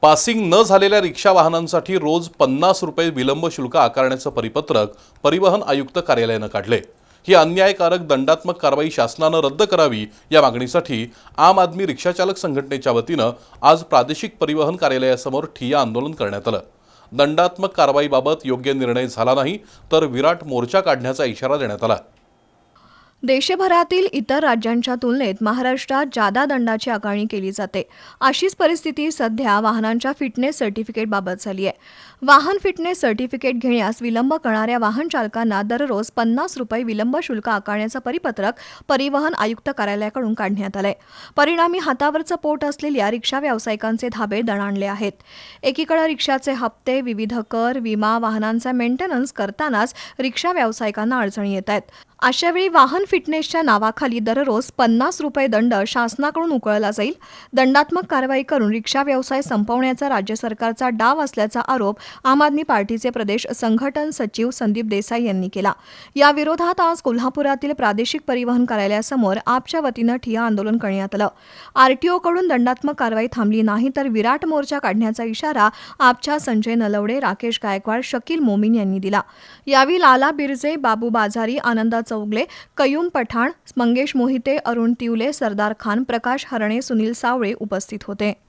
Passing न झालेल्या रिक्षा वाहनांसाठी रोज पन्नास रुपये विलंब शुल्क आकारण्याचं परिपत्रक परिवहन आयुक्त कार्यालयानं काढले. ही अन्यायकारक दंडात्मक कारवाई शासनानं रद्द करावी या मागणीसाठी आम आदमी रिक्षाचालक संघटनेच्या वतीनं आज प्रादेशिक परिवहन कार्यालयासमोर ठिय्या आंदोलन करण्यात आलं. दंडात्मक कारवाईबाबत योग्य निर्णय झाला नाही तर विराट मोर्चा काढण्याचा इशारा देण्यात आला. देशभरातील इतर राज्यांच्या तुलनेत महाराष्ट्रात जादा दंडाची आकारणी केली जाते. अशीच परिस्थिती सध्या वाहनांच्या फिटनेस सर्टिफिकेटबाबत झाली आहे. वाहन फिटनेस सर्टिफिकेट घेण्यास विलंब करणाऱ्या वाहन चालकांना दररोज पन्नास रुपये विलंब शुल्क आकारण्याचं परिपत्रक परिवहन आयुक्त कार्यालयाकडून काढण्यात आलंय. परिणामी हातावरचं पोट असलेल्या रिक्षा व्यावसायिकांचे धाबे दणाणले आहेत. एकीकडे रिक्षाचे हप्ते विविध कर विमा वाहनांचा मेंटेनन्स करतानाच रिक्षा व्यावसायिकांना अडचणी येत आहेत. अशावेळी वाहन फिटनेसच्या नावाखाली दररोज पन्नास रुपये दंड शासनाकडून उकळला जाईल. दंडात्मक कारवाई करून रिक्षा व्यवसाय संपवण्याचा राज्य सरकारचा डाव असल्याचा आरोप आम आदमी पार्टीचे प्रदेश संघटन सचिव संदीप देसाई यांनी केला. या विरोधात आज कोल्हापुरातील प्रादेशिक परिवहन कार्यालयासमोर आपच्या वतीनं ठिय्या आंदोलन करण्यात आलं. आरटीओकडून दंडात्मक कारवाई थांबली नाही तर विराट मोर्चा काढण्याचा इशारा आपच्या संजय नलवडे राकेश गायकवाड शकील मोमीन यांनी दिला. यावेळी लाला बिरजे बाबू बाजारी आनंदा चौगले कयूम पठाण मंगेश मोहिते अरुण तिवले सरदार खान प्रकाश हरणे सुनील सावळे उपस्थित होते.